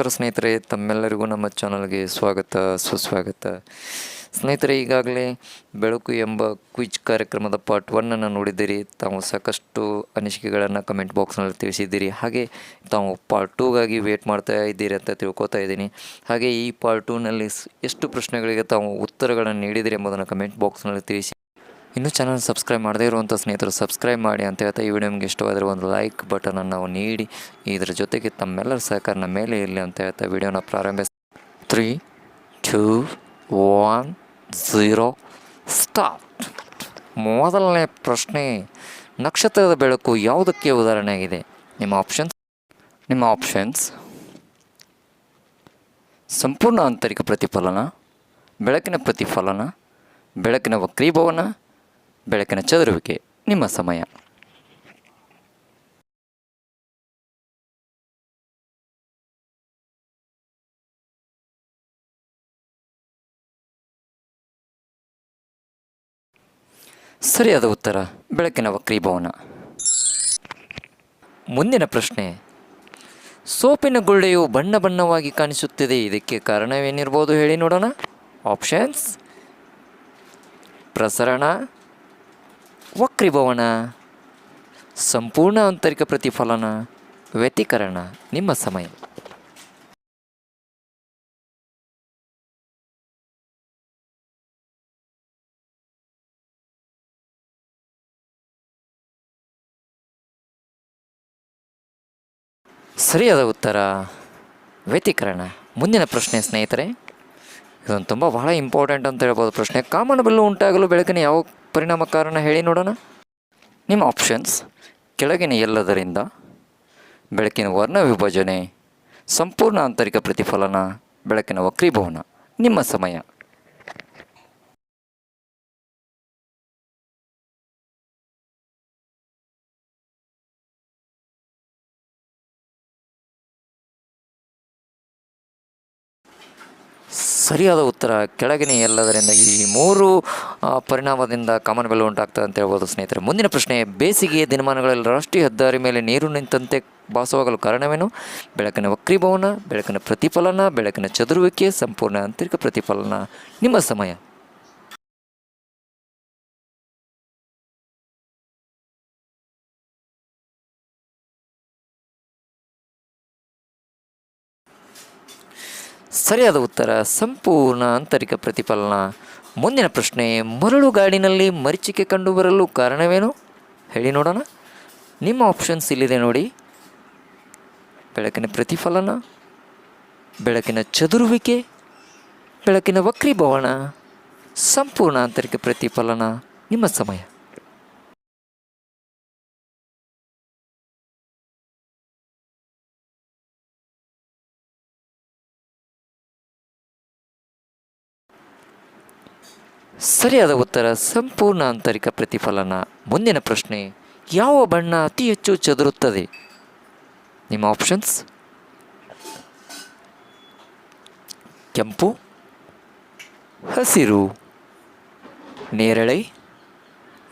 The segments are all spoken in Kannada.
ನಮಸ್ಕಾರ ಸ್ನೇಹಿತರೆ, ತಮ್ಮೆಲ್ಲರಿಗೂ ನಮ್ಮ ಚಾನಲ್ಗೆ ಸ್ವಾಗತ, ಸುಸ್ವಾಗತ. ಸ್ನೇಹಿತರೆ, ಈಗಾಗಲೇ ಬೆಳಕು ಎಂಬ ಕ್ವಿಜ್ ಕಾರ್ಯಕ್ರಮದ ಪಾರ್ಟ್ ಒನ್ನನ್ನು ನೋಡಿದ್ದೀರಿ. ತಾವು ಸಾಕಷ್ಟು ಅನಿಸಿಕೆಗಳನ್ನು ಕಮೆಂಟ್ ಬಾಕ್ಸ್ನಲ್ಲಿ ತಿಳಿಸಿದ್ದೀರಿ. ಹಾಗೆ ತಾವು ಪಾರ್ಟ್ ಟೂಗಾಗಿ ವೇಟ್ ಮಾಡ್ತಾ ಇದ್ದೀರಿ ಅಂತ ತಿಳ್ಕೊತಾ ಇದ್ದೀನಿ. ಹಾಗೆ ಈ ಪಾರ್ಟ್ ಟೂನಲ್ಲಿ ಎಷ್ಟು ಪ್ರಶ್ನೆಗಳಿಗೆ ತಾವು ಉತ್ತರಗಳನ್ನು ನೀಡಿದಿರಿ ಎಂಬುದನ್ನು ಕಮೆಂಟ್ ಬಾಕ್ಸ್ನಲ್ಲಿ ತಿಳಿಸಿ. ಇನ್ನೂ ಚಾನಲ್ ಸಬ್ಸ್ಕ್ರೈಬ್ ಮಾಡದೇ ಇರುವಂಥ ಸ್ನೇಹಿತರು ಸಬ್ಸ್ಕ್ರೈಬ್ ಮಾಡಿ ಅಂತ ಹೇಳ್ತಾ ಈ ವಿಡಿಯೋ ನಿಮಗೆ ಇಷ್ಟವಾದರೆ ಒಂದು ಲೈಕ್ ಬಟನನ್ನು ನಾವು ನೀಡಿ. ಇದರ ಜೊತೆಗೆ ತಮ್ಮೆಲ್ಲರ ಸಹಕಾರನ ಮೇಲೆ ಇರಲಿ ಅಂತ ಹೇಳ್ತಾ ವಿಡಿಯೋನ ಪ್ರಾರಂಭಿಸ್ three two one zero start ಮೊದಲನೇ ಪ್ರಶ್ನೆ, ನಕ್ಷತ್ರದ ಬೆಳಕು ಯಾವುದಕ್ಕೆ ಉದಾಹರಣೆಯಾಗಿದೆ ನಿಮ್ಮ ಆಪ್ಷನ್ಸ್ ನಿಮ್ಮ ಆಪ್ಷನ್ಸ್ ಸಂಪೂರ್ಣ ಆಂತರಿಕ ಪ್ರತಿಫಲನ, ಬೆಳಕಿನ ಪ್ರತಿಫಲನ, ಬೆಳಕಿನ ವಕ್ರೀಭವನ ಬೆಳಕಿನ ಚದುರುವಿಕೆ, ನಿಮ್ಮ ಸಮಯ. ಸರಿಯಾದ ಉತ್ತರ, ಬೆಳಕಿನ ವಕ್ರೀಭವನ. ಮುಂದಿನ ಪ್ರಶ್ನೆ, ಸೋಪಿನ ಗುಳ್ಳೆಯು ಬಣ್ಣ ಬಣ್ಣವಾಗಿ ಕಾಣಿಸುತ್ತಿದೆ, ಇದಕ್ಕೆ ಕಾರಣವೇನಿರ್ಬೋದು ಹೇಳಿ ನೋಡೋಣ. ಆಪ್ಷನ್ಸ್ ಪ್ರಸರಣ. ವಕ್ರೀಭವನ, ಸಂಪೂರ್ಣ ಆಂತರಿಕ ಪ್ರತಿಫಲನ, ವ್ಯತಿಕರಣ, ನಿಮ್ಮ ಸಮಯ. ಸರಿಯಾದ ಉತ್ತರ, ವ್ಯತಿಕರಣ. ಮುಂದಿನ ಪ್ರಶ್ನೆ, ಸ್ನೇಹಿತರೆ, ಇದೊಂದು ತುಂಬ ಬಹಳ ಇಂಪಾರ್ಟೆಂಟ್ ಅಂತ ಹೇಳ್ಬೋದು ಪ್ರಶ್ನೆ. ಕಾಮನಬಿಲ್ಲು ಉಂಟಾಗಲು ಬೆಳಕಿನ ಯಾವ ಪರಿಣಾಮ ಕಾರಣ ಹೇಳಿ ನೋಡೋಣ. ನಿಮ್ಮ ಆಪ್ಷನ್ಸ್ ಕೆಳಗಿನ ಎಲ್ಲದರಿಂದ ಬೆಳಕಿನ ವರ್ಣ ವಿಭಜನೆ, ಸಂಪೂರ್ಣ ಆಂತರಿಕ ಪ್ರತಿಫಲನ, ಬೆಳಕಿನ ವಕ್ರೀಭವನ, ನಿಮ್ಮ ಸಮಯ. ಸರಿಯಾದ ಉತ್ತರ ಕೆಳಗಿನ ಎಲ್ಲದರಿಂದ ಈ ಮೂರು ಪರಿಣಾಮದಿಂದ ಕಾಮನ್ ಬೆಲೆ ಉಂಟಾಗ್ತದೆ ಅಂತ ಹೇಳ್ಬೋದು ಸ್ನೇಹಿತರೆ. ಮುಂದಿನ ಪ್ರಶ್ನೆ, ಬೇಸಿಗೆಯ ದಿನಮಾನಗಳಲ್ಲಿ ರಾಷ್ಟ್ರೀಯ ಹೆದ್ದಾರಿ ಮೇಲೆ ನೀರು ನಿಂತಂತೆ ಭಾಸವಾಗಲು ಕಾರಣವೇನು? ಬೆಳಕಿನ ವಕ್ರೀಭವನ, ಬೆಳಕಿನ ಪ್ರತಿಫಲನ, ಬೆಳಕಿನ ಚದುರುವಿಕೆ, ಸಂಪೂರ್ಣ ಆಂತರಿಕ ಪ್ರತಿಫಲನ. ನಿಮ್ಮ ಸಮಯ. ಸರಿಯಾದ ಉತ್ತರ, ಸಂಪೂರ್ಣ ಆಂತರಿಕ ಪ್ರತಿಫಲನ. ಮುಂದಿನ ಪ್ರಶ್ನೆ, ಮರಳು ಗಾಡಿನಲ್ಲಿ ಮರೀಚಿಕೆ ಕಂಡುಬರಲು ಕಾರಣವೇನು? ಹೇಳಿ ನೋಡೋಣ. ನಿಮ್ಮ ಆಪ್ಷನ್ಸ್ ಇಲ್ಲಿದೆ ನೋಡಿ. ಬೆಳಕಿನ ಪ್ರತಿಫಲನ, ಬೆಳಕಿನ ಚದುರುವಿಕೆ, ಬೆಳಕಿನ ವಕ್ರೀಭವನ, ಸಂಪೂರ್ಣ ಆಂತರಿಕ ಪ್ರತಿಫಲನ, ನಿಮ್ಮ ಸಮಯ. ಸರಿಯಾದ ಉತ್ತರ, ಸಂಪೂರ್ಣ ಆಂತರಿಕ ಪ್ರತಿಫಲನ. ಮುಂದಿನ ಪ್ರಶ್ನೆ, ಯಾವ ಬಣ್ಣ ಅತಿ ಹೆಚ್ಚು ಚದುರುತ್ತದೆ? ನಿಮ್ಮ ಆಪ್ಷನ್ಸ್ ಕೆಂಪು, ಹಸಿರು, ನೇರಳೆ,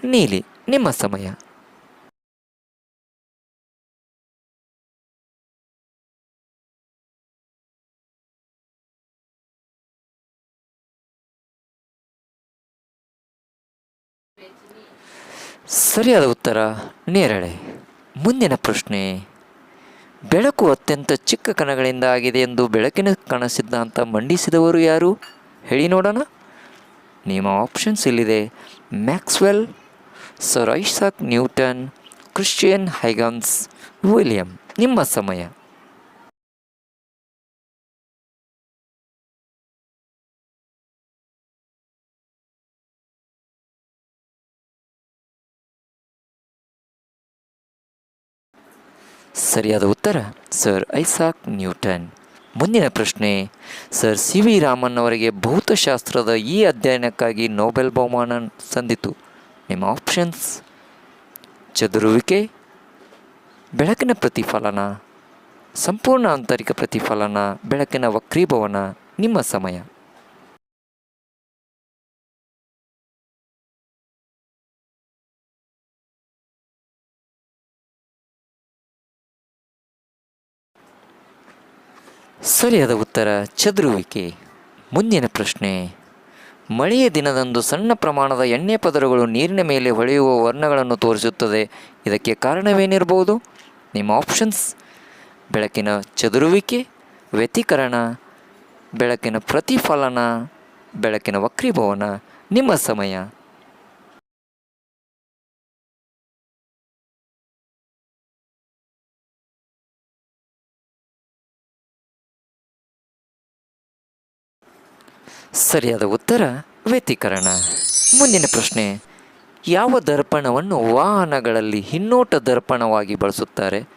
ನೀಲಿ. ನಿಮ್ಮ ಸಮಯ. ಸರಿಯಾದ ಉತ್ತರ ನೇರಳೆ. ಮುಂದಿನ ಪ್ರಶ್ನೆ, ಬೆಳಕು ಅತ್ಯಂತ ಚಿಕ್ಕ ಕಣಗಳಿಂದ ಆಗಿದೆ ಎಂದು ಬೆಳಕಿನ ಕಣ ಸಿದ್ಧಾಂತ ಮಂಡಿಸಿದವರು ಯಾರು? ಹೇಳಿ ನೋಡೋಣ. ನಿಮ್ಮ ಆಪ್ಷನ್ಸ್ ಇಲ್ಲಿದೆ. Maxwell, sir Isaac Newton, Christian Huygens, William. ನಿಮ್ಮ ಸಮಯ. ಸರಿಯಾದ ಉತ್ತರ, ಸರ್ ಐಸಾಕ್ ನ್ಯೂಟನ್. ಮುಂದಿನ ಪ್ರಶ್ನೆ, ಸರ್ ಸಿ ವಿ ರಾಮನ್ ಅವರಿಗೆ ಭೌತಶಾಸ್ತ್ರದ ಈ ಅಧ್ಯಯನಕ್ಕಾಗಿ ನೊಬೆಲ್ ಬಹುಮಾನ ಸಂದಿತು ನಿಮ್ಮ ಆಪ್ಷನ್ಸ್, ಚದುರುವಿಕೆ, ಬೆಳಕಿನ ಪ್ರತಿಫಲನ, ಸಂಪೂರ್ಣ ಆಂತರಿಕ ಪ್ರತಿಫಲನ, ಬೆಳಕಿನ ವಕ್ರೀಭವನ, ನಿಮ್ಮ ಸಮಯ. ಸರಿಯಾದ ಉತ್ತರ, ಚದುರುವಿಕೆ. ಮುಂದಿನ ಪ್ರಶ್ನೆ. ಮಳೆಯ ದಿನದಂದು ಸಣ್ಣ ಪ್ರಮಾಣದ ಎಣ್ಣೆ ಪದರಗಳು ನೀರಿನ ಮೇಲೆ ಹೊಳೆಯುವ ವರ್ಣಗಳನ್ನು ತೋರಿಸುತ್ತದೆ. ಇದಕ್ಕೆ ಕಾರಣವೇನಿರಬಹುದು? ನಿಮ್ಮ ಆಪ್ಷನ್ಸ್. ಬೆಳಕಿನ ಚದುರುವಿಕೆ, ವ್ಯತಿಕರಣ. ಬೆಳಕಿನ ಪ್ರತಿಫಲನ. ಬೆಳಕಿನ ವಕ್ರೀಭವನ. ನಿಮ್ಮ ಸಮಯ. ಸರಿಯಾದ ಉತ್ತರ, ವ್ಯತಿಕರಣ. ಮುಂದಿನ ಪ್ರಶ್ನೆ. ಯಾವ ದರ್ಪಣವನ್ನು ವಾಹನಗಳಲ್ಲಿ ಹಿನ್ನೋಟ ದರ್ಪಣವಾಗಿ ಬಳಸುತ್ತಾರೆ?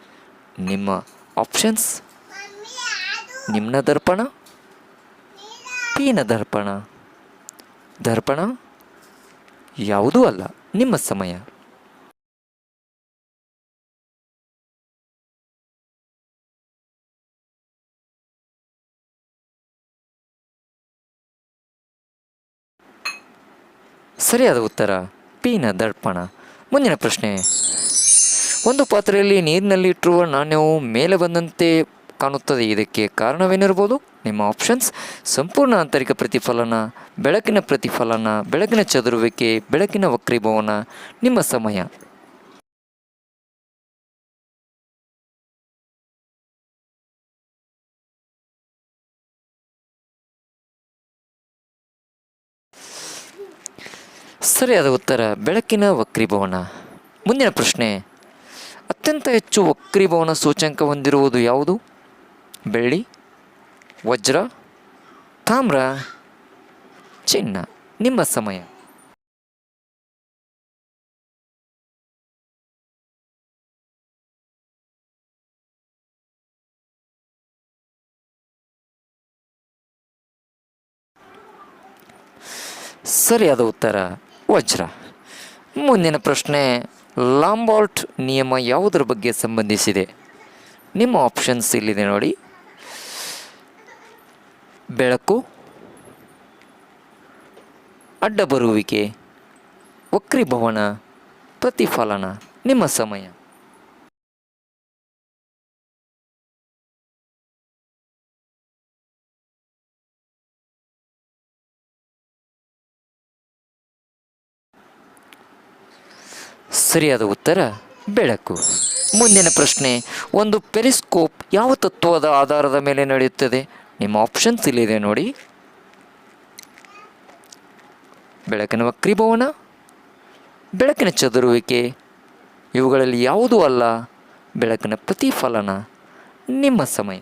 ನಿಮ್ಮ ಆಪ್ಷನ್ಸ್ ನಿಮ್ಮ ದರ್ಪಣ? ಪೀನ ದರ್ಪಣ. ದರ್ಪಣ? ಯಾವುದೂ ಅಲ್ಲ, ನಿಮ್ಮ ಸಮಯ. ಸರಿಯಾದ ಉತ್ತರ ಪೀನ ದರ್ಪಣ. ಮುಂದಿನ ಪ್ರಶ್ನೆ. ಒಂದು ಪಾತ್ರೆಯಲ್ಲಿ ನೀರಿನಲ್ಲಿ ಇಟ್ಟಿರುವ ನಾಣ್ಯವು ಮೇಲೆ ಬಂದಂತೆ ಕಾಣುತ್ತದೆ. ಇದಕ್ಕೆ ಕಾರಣವೇನಿರ್ಬೋದು ನಿಮ್ಮ ಆಪ್ಷನ್ಸ್ ಸಂಪೂರ್ಣ ಆಂತರಿಕ ಪ್ರತಿಫಲನ, ಬೆಳಕಿನ ಪ್ರತಿಫಲನ, ಬೆಳಕಿನ ಚದುರುವಿಕೆ, ಬೆಳಕಿನ ವಕ್ರೀಭವನ, ನಿಮ್ಮ ಸಮಯ. ಸರಿಯಾದ ಉತ್ತರ, ಬೆಳಕಿನ ವಕ್ರೀಭವನ. ಮುಂದಿನ ಪ್ರಶ್ನೆ, ಅತ್ಯಂತ ಹೆಚ್ಚು ವಕ್ರೀಭವನ ಸೂಚ್ಯಂಕ ಹೊಂದಿರುವುದು ಯಾವುದು? ಬೆಳ್ಳಿ, ವಜ್ರ, ತಾಮ್ರ? ಚಿನ್ನ, ನಿಮ್ಮ ಸಮಯ. ಸರಿಯಾದ ಉತ್ತರ ವಜ್ರ. ಮುಂದಿನ ಪ್ರಶ್ನೆ, ಲಾಂಬಾಲ್ಟ್ ನಿಯಮ ಯಾವುದರ ಬಗ್ಗೆ ಸಂಬಂಧಿಸಿದೆ? ನಿಮ್ಮ ಆಪ್ಷನ್ಸ್ ಇಲ್ಲಿದೆ ನೋಡಿ. ಬೆಳಕು, ಅಡ್ಡ ಬರುವಿಕೆ, ವಕ್ರೀಭವನ, ಪ್ರತಿಫಲನ, ನಿಮ್ಮ ಸಮಯ. ಸರಿಯಾದ ಉತ್ತರ, ಬೆಳಕು. ಮುಂದಿನ ಪ್ರಶ್ನೆ, ಒಂದು ಪೆರಿಸ್ಕೋಪ್ ಯಾವ ತತ್ವದ ಆಧಾರದ ಮೇಲೆ ನಡೆಯುತ್ತದೆ? ನಿಮ್ಮ ಆಪ್ಷನ್ಸ್ ಇಲ್ಲಿದೆ ನೋಡಿ. ಬೆಳಕಿನ ವಕ್ರೀಭವನ, ಬೆಳಕಿನ ಚದುರುವಿಕೆ, ಇವುಗಳಲ್ಲಿ ಯಾವುದೂ ಅಲ್ಲ. ಬೆಳಕಿನ ಪ್ರತಿಫಲನ, ನಿಮ್ಮ ಸಮಯ.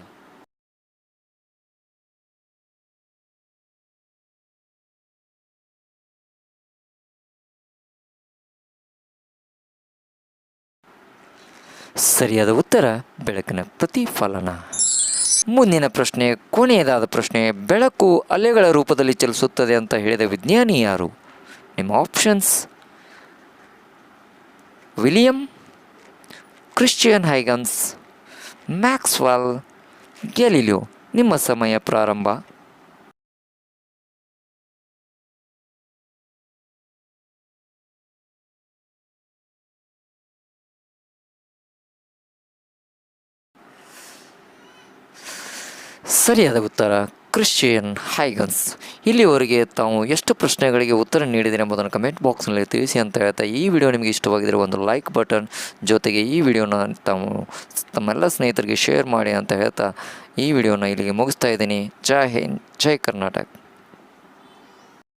ಸರಿಯಾದ ಉತ್ತರ, ಬೆಳಕಿನ ಪ್ರತಿಫಲನ. ಮುಂದಿನ ಪ್ರಶ್ನೆ, ಕೊನೆಯದಾದ ಪ್ರಶ್ನೆ, ಬೆಳಕು ಅಲೆಗಳ ರೂಪದಲ್ಲಿ ಚಲಿಸುತ್ತದೆ ಅಂತ ಹೇಳಿದ ವಿಜ್ಞಾನಿ ಯಾರು? ನಿಮ್ಮ options William, Christian Huygens, Maxwell, Galileo. ನಿಮ್ಮ ಸಮಯ ಪ್ರಾರಂಭ. ಸರಿಯಾದ ಉತ್ತರ ಕ್ರಿಶ್ಚಿಯನ್ ಹೈಗನ್ಸ್. ಇಲ್ಲಿವರೆಗೆ ತಾವು ಎಷ್ಟು ಪ್ರಶ್ನೆಗಳಿಗೆ ಉತ್ತರ ನೀಡಿದರೆ ಎಂಬುದನ್ನು ಕಮೆಂಟ್ ಬಾಕ್ಸ್ನಲ್ಲಿ ತಿಳಿಸಿ ಅಂತ ಹೇಳ್ತಾ ಈ ವಿಡಿಯೋ ನಿಮಗೆ ಇಷ್ಟವಾಗಿದ್ದರೆ ಒಂದು ಲೈಕ್ ಬಟನ್ ಜೊತೆಗೆ ಈ ವಿಡಿಯೋನ ತಾವು ತಮ್ಮೆಲ್ಲ ಸ್ನೇಹಿತರಿಗೆ ಶೇರ್ ಮಾಡಿ ಅಂತ ಹೇಳ್ತಾ ಈ ವಿಡಿಯೋನ ಇಲ್ಲಿಗೆ ಮುಗಿಸ್ತಾ ಇದ್ದೀನಿ. ಜೈ ಹಿಂದ್, ಜೈ ಕರ್ನಾಟಕ.